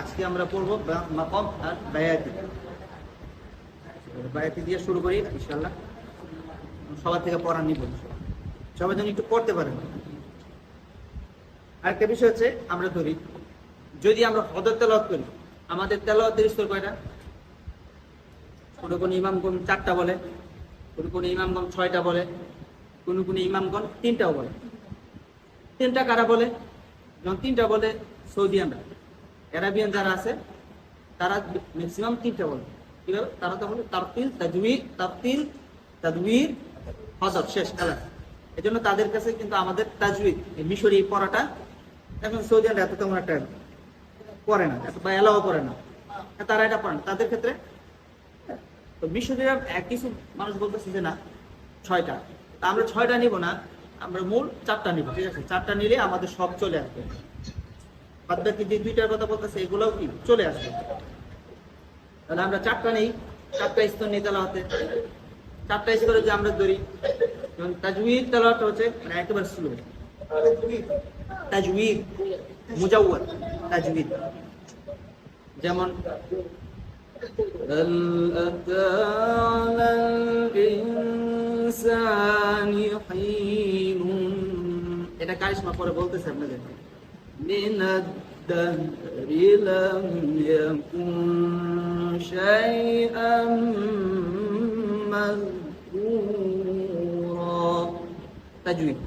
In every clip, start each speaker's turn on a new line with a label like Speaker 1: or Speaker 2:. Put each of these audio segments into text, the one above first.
Speaker 1: আজকে আমরা পড়ব মাকম আর বায়াতি। বায়াতি দিয়ে শুরু করি ইনশাল্লাহ সবার থেকে পড়া নিব সবাই যেন একটু পড়তে পারেন। আরেকটা বিষয় হচ্ছে, আমরা ধরি, যদি আমরা হদর তেলাওয়াত করি, আমাদের তেলাওয়াতের স্তর কয়টা? কোনো কোনো ইমামগণ চারটা বলে, কোনো কোনো ইমামগণ ছয়টা বলে, কোনো কোনো ইমামগণ তিনটাও বলে। তিনটা কারা বলে? যখন তিনটা বলে সৌদিয়ানরা অ্যারাবিয়ান যারা আছে, তারা ম্যাক্সিমাম তিনটা বলে। কীভাবে তারা তো বলে তারতিল তাজউইদ তারতিল তাদউইর হজর শেষ খেলা এই জন্য তাদের কাছে কিন্তু আমাদের এই মিশরি পড়াটা এখন সৌদিয়ানরা এত তেমন একটা করে না বা এলাও করে না। তারা এটা পড়ে না। তাদের ক্ষেত্রে, তো মিশরীরা কিছু মানুষ বলতেছে যে না, ছয়টা। তা আমরা ছয়টা নিব না, আমরা মূল চারটা নিব, ঠিক আছে? চারটা নিলে আমাদের সব চলে আসবে। বাদ বাকি যে দুইটার কথা বলতেছে এগুলোও কি চলে আসবে তাহলে আমরা চারটা নেই চারটা স্তর নিয়ে তেলাওয়াতে চারটা স্তরে যে আমরা ধরি যেমন তাজউইদ তেলাওয়াতটা হচ্ছে মানে একেবারে স্লো তাজউইদ মুজাওয়াদ তাজউইদ যেমন هل أتى على الإنسان حين এটা কারিশমা পরে বলতেছে আপনাদের من الدهر لم يكن شيئا مذكورا تجويد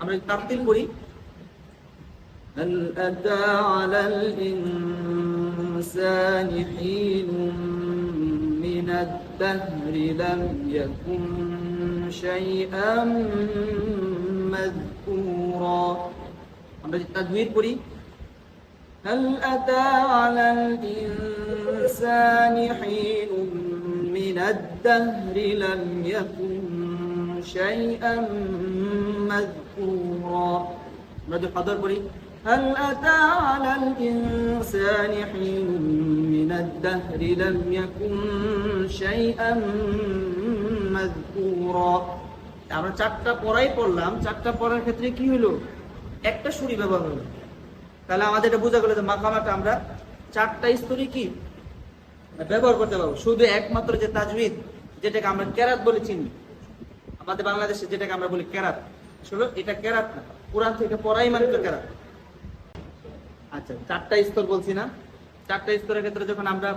Speaker 1: আমরা তারতিল করি هل أتى على الإنسان حين من الدهر لم يكن شيئا مذكورا আমরা যে তাজবির করি هل أتى على الإنسان حين من الدهر لم يكن شيئا مذكورا আমরা যে কদর করি هل أتى على الإنسان حين من الدهر لم يكن شيئا مذكورا আমরা চারটা পড়াই পড়লাম চারটা পড়ার ক্ষেত্রে কি হলো একটা সুরি ব্যবহার হলো। তাহলে আমাদের এটা বোঝা গেল যে মাকামাটা আমরা চারটা স্তরে কি ব্যবহার করতে পারব। শুধু একমাত্র যে তাজবিদ যেটাকে আমরা কেরাত বলে চিনি। আমাদের বাংলাদেশে যেটাকে আমরা বলি কেরাত। আসলে এটা কেরাত না, কোরআন থেকে পড়াই মানে তো কেরাত। আচ্ছা চারটা স্তর বলছি না। চারটা স্তরের ক্ষেত্রে যখন আমরা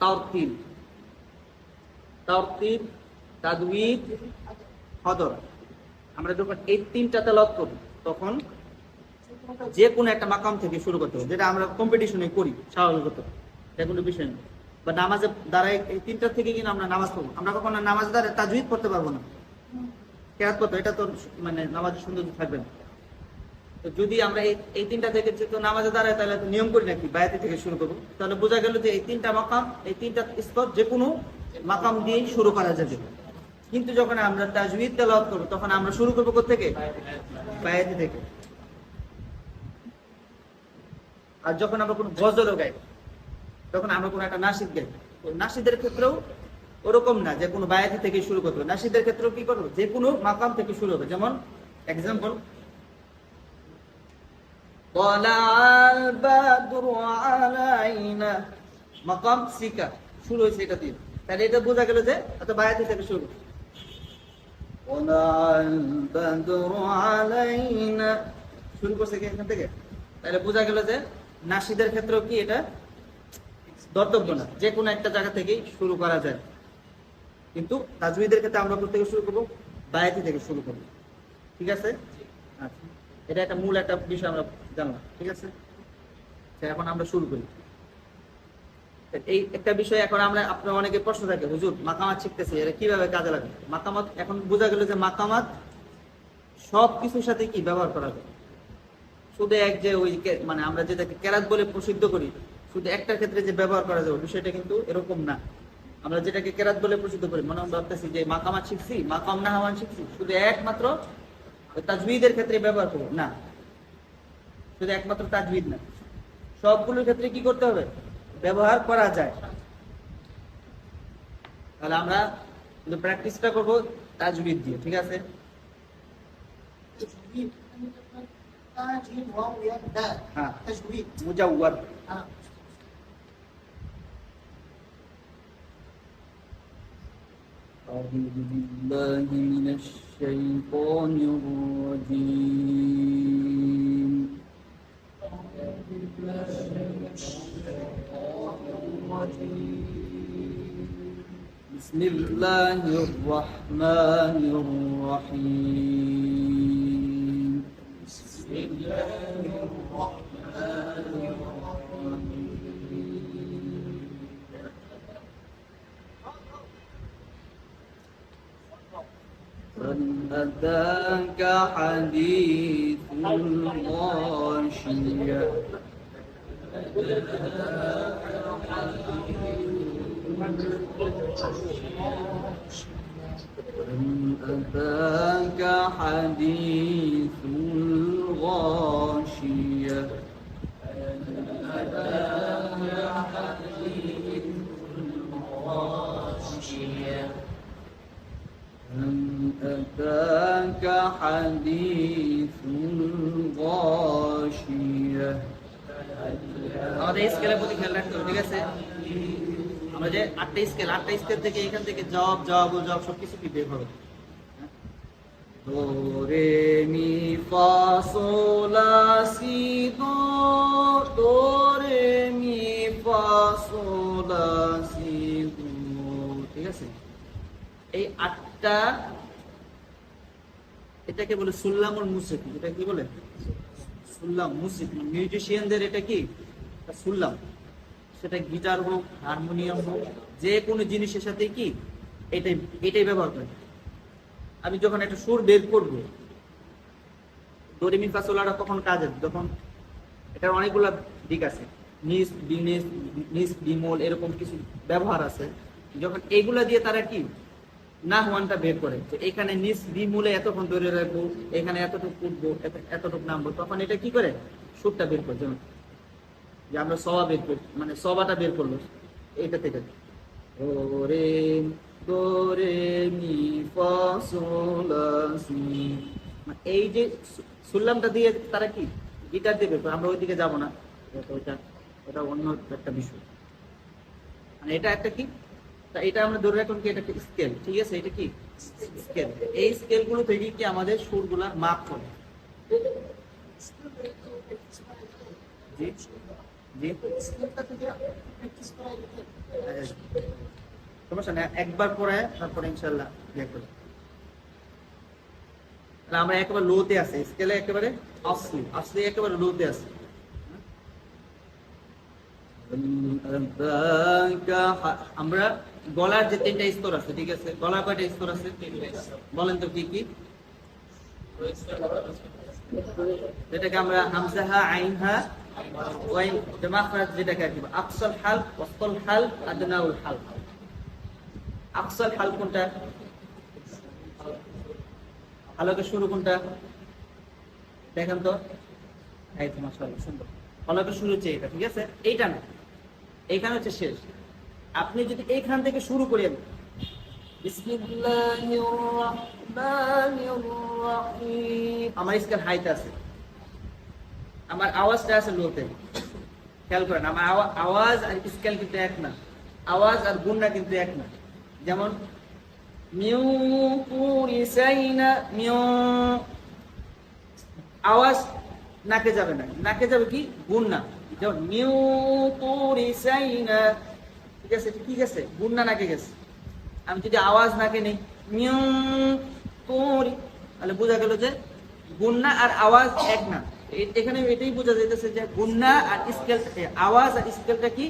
Speaker 1: তাওরতিল তাওরতিল তাদউইদ হদর আমরা যখন এই তিনটা তেলাওয়াত করব তখন যে কোনো একটা মাকাম থেকে শুরু করতে হবে, যেটা আমরা কম্পিটিশনে করি, স্বাভাবিকত। এটা কোনো বিষয় না। বা নামাজের দ্বারাই এই তিনটা থেকে কিন্তু আমরা নামাজ পড়ব। আমরা কখনো নামাজ দ্বারা তাজুইদ পড়তে পারব না। কেরাত করতে এটা তো মানে নামাজের সৌন্দর্য থাকবে না। তো যদি আমরা এই এই তিনটা থেকে যেহেতু নামাজে দাঁড়ায়, তাহলে তো নিয়ম করি নাকি? বায়াতি থেকে শুরু করব। তাহলে বোঝা গেল যে এই তিনটা মাকাম, এই তিনটা স্তর যে কোনো মাকাম দিয়েই শুরু করা যাবে। কিন্তু যখন আমরা তাজমিদ তেলাওয়াত করব, তখন আমরা শুরু করব কোথা থেকে বায়াতি থেকে। আর যখন আমরা কোনো গজল গাই তখন আমরা কোনো একটা নাসিদ গাই নাসিদের ক্ষেত্রেও ওরকম না যে কোনো বায়াতি থেকে শুরু করতে হবে। নাসিদের ক্ষেত্রেও কি করব? যে কোনো মাকাম থেকে শুরু হবে। যেমন এক্সাম্পল মাকাম সিকা। শুরু হয়েছে এটা দিয়ে। তাহলে এটা বোঝা গেল যে বায়াতি থেকে শুরু করছে শুরু করছে কি এখান থেকে? তাহলে বোঝা গেল যে নাসিদের ক্ষেত্রেও কি এটা দর্তব্য না, যে কোনো একটা জায়গা থেকেই শুরু করা যায়। কিন্তু তাজবিদের ক্ষেত্রে আমরা থেকে শুরু করব? বায়াতি থেকে শুরু করব। ঠিক আছে? আচ্ছা। এটা একটা মূল একটা বিষয় আমরা জানলাম। ঠিক আছে? এখন আমরা শুরু করি। এই একটা বিষয় এখন আমরা, আপনার অনেকে প্রশ্ন থাকে, হুজুর, মাকামাত শিখতেছি এটা কীভাবে কাজে লাগে? মাকামাত, এখন বোঝা গেল যে মাকামাত সব কিছুর সাথে কি ব্যবহার করা যায়? শুধু এক যে ওই মানে আমরা যেটাকে কেরাত বলে প্রসিদ্ধ করি, শুধু একটার ক্ষেত্রে যে ব্যবহার করা যাবে বিষয়টা কিন্তু এরকম না। আমরা যেটাকে কেরাত বলে প্রসিদ্ধ করি, মনে ভাবতেছি যে মাকামাত শিখছি, মাকাম না হওয়ান শিখছি, শুধু একমাত্র তাজবিদের ক্ষেত্রে ব্যবহার করব, না। শুধু একমাত্র তাজবিদ না। সবগুলোর ক্ষেত্রে কি করতে হবে? ব্যবহার করা যায় তাহলে আমরা কিন্তু প্র্যাকটিসটা করবো তাজবিদ দিয়ে ঠিক আছে
Speaker 2: تا جيم واو يا دال
Speaker 3: হ্যাঁ
Speaker 2: تجويد
Speaker 3: মুজাওয়াদ
Speaker 2: آه.
Speaker 3: أعوذ بالله من الشيطان الرجيم بسم الله الرحمن الرحيم. بسم الله الرحمن الرحيم هل أتاك حديث الغاشية. هل أتاك حديث الغاشية. هل أتاك حديث الغاشية আমাদের স্কেলের প্রতি খেয়াল রাখতে হবে ঠিক আছে আমরা যে আটটা স্কেল আটটা স্কেল থেকে এখান থেকে জব জব ও জব সবকিছু কি বের হবে Do, re, mi, fa, sol, la, si, do, do, re, mi, fa, sol, la, si, do ঠিক আছে এই আটটা এটাকে বলে সুল্লামুল মুসিক এটা কি বলে? সুল্লাম মুসিক মিউজিশিয়ানদের এটা কি? সুল্লাম। সেটা গিটার হোক, হারমোনিয়াম হোক, যে কোনো জিনিসের সাথে কি? এটাই এটাই ব্যবহার করে। আমি যখন একটা সুর বের করব দরিমি ফাসোলাটা তখন কাজের যখন এটার অনেকগুলা দিক আছে, নিস, বিনিস, নিস, বিমল, এরকম কিছু ব্যবহার আছে। যখন এইগুলা দিয়ে তারা কি না ওয়ানটা বের করে। তো এখানে নিস বিমূলে এতক্ষণ ধরে রাখব, এখানে এতটুকু উঠবো, এত- এতটুকু নামবো। তখন এটা কি করে? সুরটা বের করে, যেমন যে আমরা সবা বের করি মানে সবাটা বের করল এটা থেকে। ও রে দো রে মি ফা মানে এই যে সুল্লামটা দিয়ে তারা কি? গিটার দিয়ে বের করে, আমরা ওইদিকে যাব না। ওইটা ওটা অন্য একটা বিষয়। মানে এটা একটা কি? এটা আমরা ধরে রাখুন কি, এটা স্কেল ঠিক আছে? এটা কি? স্কেল এই স্কেলগুলো থেকে কি আমাদের সুরগুলা মাপ করে? একবার পরে তারপরে ইনশাল্লাহ ইয়ে আমরা একেবারে লোতে আছে স্কেলে একেবারে আসলি আসলি একেবারে লোতে আছে। আমরা গলার যে তিনটা স্তর আছে, ঠিক আছে? গলার কয়টা স্তর আছে? বলেন তো কি কি? যেটাকে আমরা আইনহা দেখেন তো। এই সুন্দর। শুরু হচ্ছে এটা, ঠিক আছে? এইটা না। এইখানে হচ্ছে শেষ। আপনি যদি এইখান থেকে শুরু করেন। আমার স্কেল হাইতে আছে। আমার আওয়াজটা আছে লোতে। খেয়াল করেন, আমার আওয়া- আওয়াজ আর স্কেল কিন্তু এক না। আওয়াজ আর গুণনা কিন্তু এক না। যেমন আওয়াজ নাকে যাবে না। নাকে যাবে কি? গুণনা যেমন, মিউ পুরি আছে ঠিক আছে গুণনা নাকে গেছে। আমি যদি আওয়াজ নাকে নেই পুরি তাহলে বোঝা গেল যে গুন্না আর আওয়াজ এক না। এখানে এটাই বোঝা যাইতেছে যে গুন্না আর স্কেল আওয়াজ আর স্কেলটা কি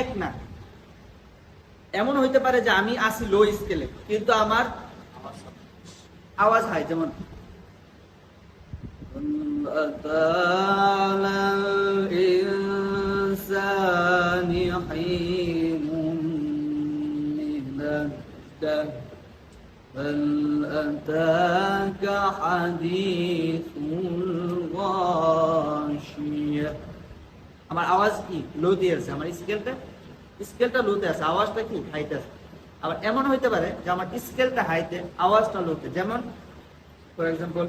Speaker 3: এক না। এমন হইতে পারে যে আমি আসি লো স্কেলে কিন্তু আমার আওয়াজ হাই যেমন আমার আওয়াজ কি লোতে আছে আমার স্কেলটা স্কেলটা লোতে আছে আওয়াজটা কি হাইতে আছে আবার এমন হইতে পারে যে আমার স্কেলটা হাইতে আওয়াজটা লোতে যেমন ফর এক্সাম্পল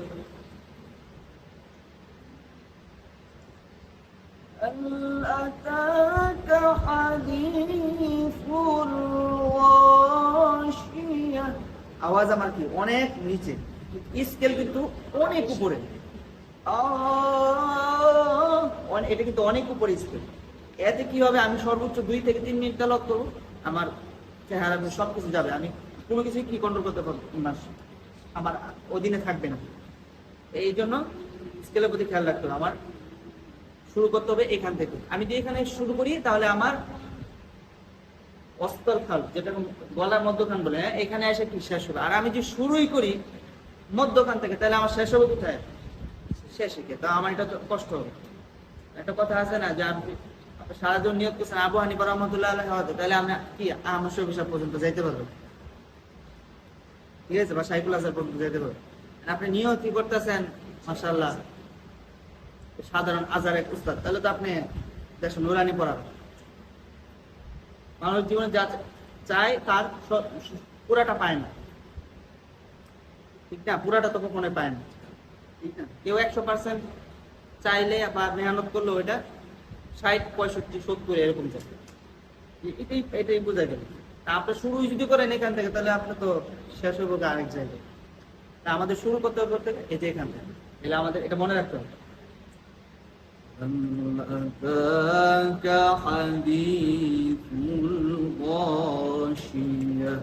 Speaker 3: أتاك حديث الغاشية আওয়াজ আমার কি অনেক নিচে স্কেল কিন্তু অনেক উপরে। এটা কিন্তু অনেক উপরে স্কেল। এতে কি হবে? আমি সর্বোচ্চ দুই থেকে তিন মিনিট তেলত করব। আমার চেহারা যাবে। আমি কোনো কিছু কি কন্ট্রোল করতে পারব আমার অধীনে থাকবে না। এই জন্য স্কেলের প্রতি খেয়াল রাখতে হবে। আমার শুরু করতে হবে এখান থেকে। আমি যদি এখানে শুরু করি তাহলে আমার অস্তর খাল যেটা গলার মধ্যখান বলে হ্যাঁ, এখানে এসে কি শেষ হবে? আর আমি যদি শুরুই করি মধ্যখান থেকে, তাহলে আমার শেষ হবে কোথায়? শেষে তা আমার এটা কষ্ট হবে। একটা কথা আছে না, যে আপনি আপনি সারাজন নিয়োগ করছেন, আবু হানিফা রহমতুল্লাহ আলাইহি হয়তো তাহলে আমরা কি আমার সব হিসাব পর্যন্ত যাইতে পারব? ঠিক আছে, বা সাইকুল আসার পর্যন্ত যাইতে পারব। আপনি নিয়োগ কি করতেছেন? মাসাল্লাহ সাধারণ আজার এক উস্তাদ। তাহলে তো আপনি দেশ নুরানি পড়াবেন মানুষ জীবনে যা চায়, তার পুরাটা পায় না। ঠিক না পুরাটা তো কখনোই পায় না ঠিক না কেউ একশো পার্সেন্ট চাইলে বা মেহনত করলে ওইটা ষাট পঁয়ষট্টি সত্তর এরকম যাবে এ- এটাই এটাই বোঝা গেল তা আপনি শুরু যদি করেন এখান থেকে তাহলে আপনি তো শেষ হবে গিয়ে আরেক জায়গায় তা আমাদের শুরু করতে হবে করতে এই যে এখান থেকে এলে আমাদের এটা মনে রাখতে হবে هل أتاك حديث الغاشية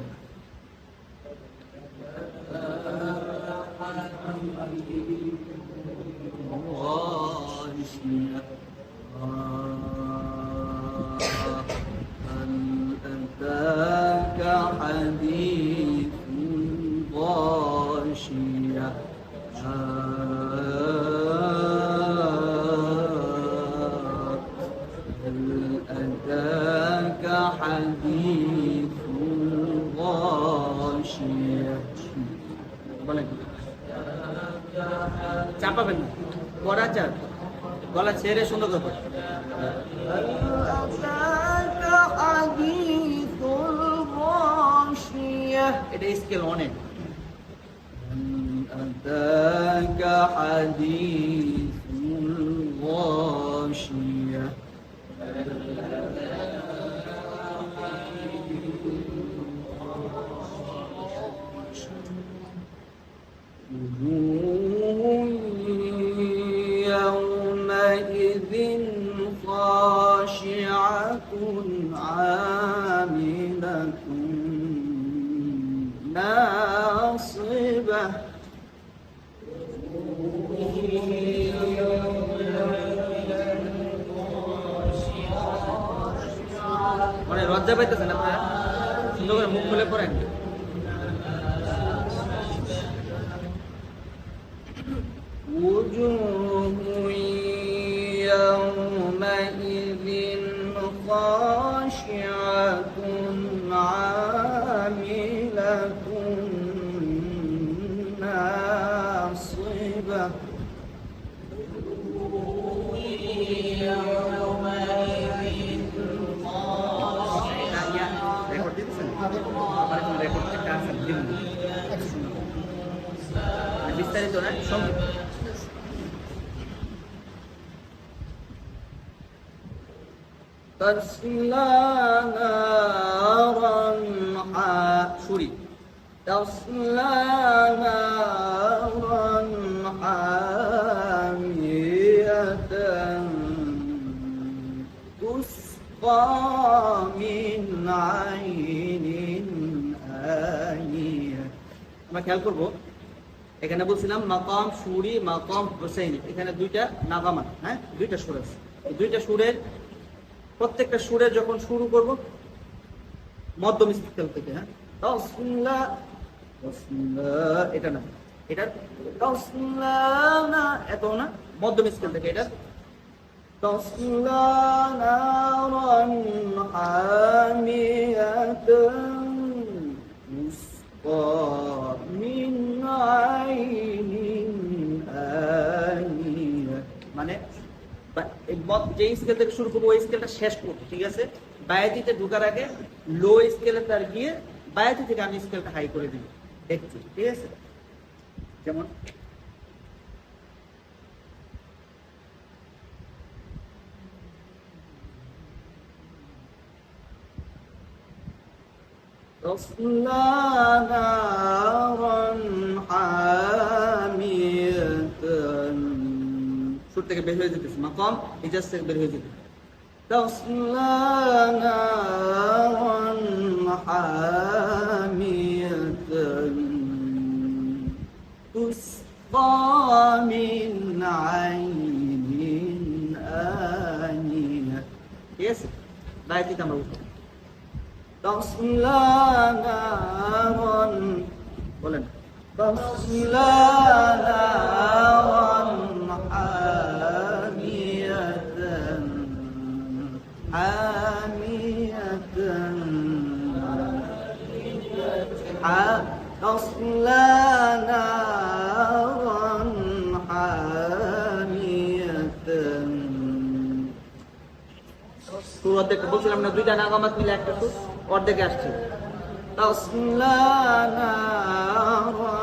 Speaker 3: চাপাবেন না পড়া চাপ গলা ছেড়ে সুন্দর করে এটা স্কেল অনেক أتاك حديث الغاشية وجوه মানে লজ্জা বিস্তারিত না সংক্ষিপ্ত تصلى نارا حاشري تصلى نارا حامية تسقى من عين آنية আমরা খেয়াল করবো এখানে বলছিলাম মাকাম সুরি মাকাম হোসেন এখানে দুইটা নাগামান হ্যাঁ দুইটা সুর আছে এই দুইটা সুরের প্রত্যেকটা সুরে যখন শুরু করব মধ্যম স্কেল থেকে হ্যাঁ তসলা তসলা এটা না এটা তসলা না এত না মধ্যম স্কেল থেকে এটা তসলা নারান হামিয়াতান تسقى من عين آنية মানে শুরু করব, ওই স্কেলটা শেষ করব, ঠিক আছে? বায়াতিতে ঢোকার আগে লো স্কেলে তার গিয়ে বায়াতি থেকে আমি স্কেলটা হাই করে দিব। দেখছি, ঠিক আছে? যেমন থেকে বের হয়ে যেতেছে মাকাম ইজাজ থেকে বের হয়ে যেতেছে تصلى نارا حامية تسقى من عين آنية ঠিক আছে দায়িত্ব আমরা বুঝতে تصلى نارا বলেন تصلى অর্ধেক বলছিলাম না দুইটা নাগামাত মিলে একটা সুর অর্ধেকে আসছে تصلى نارا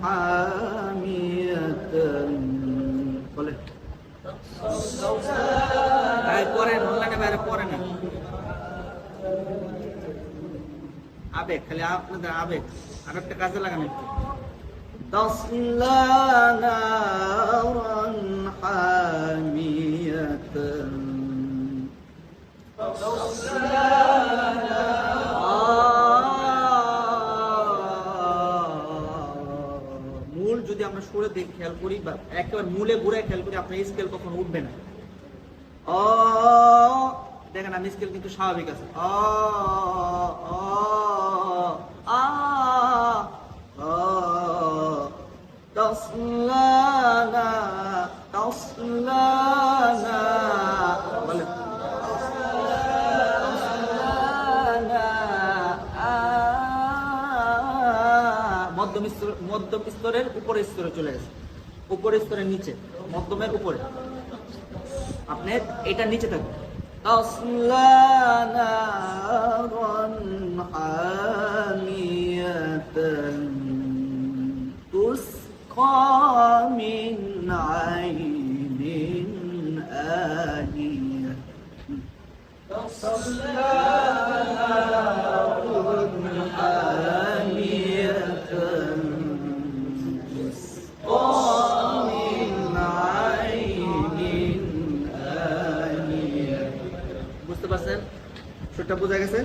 Speaker 3: حامية বলেন ভাই পড়েন অনলাইনে বাইরে পড়ে না আবেগ খালি আপনাদের আবেগ আবেগটা কাজে লাগানো একটু تصلى نارا حامية মূল যদি আমরা সুরে খেয়াল করি বা একেবারে মূলে ঘুরে খেয়াল করি, আপনার স্কেল কখনো উঠবে না। অ দেখেন, আমি স্কেল কিন্তু স্বাভাবিক আছে। অ আ তসলানা। মধ্যম স্তর মধ্যম স্তরের উপরের স্তরে চলে গেছে উপরের স্তরের নিচে মধ্যমের উপরে আপনার এটা নিচে থাকবে تصلى অনেকটা বোঝা গেছে?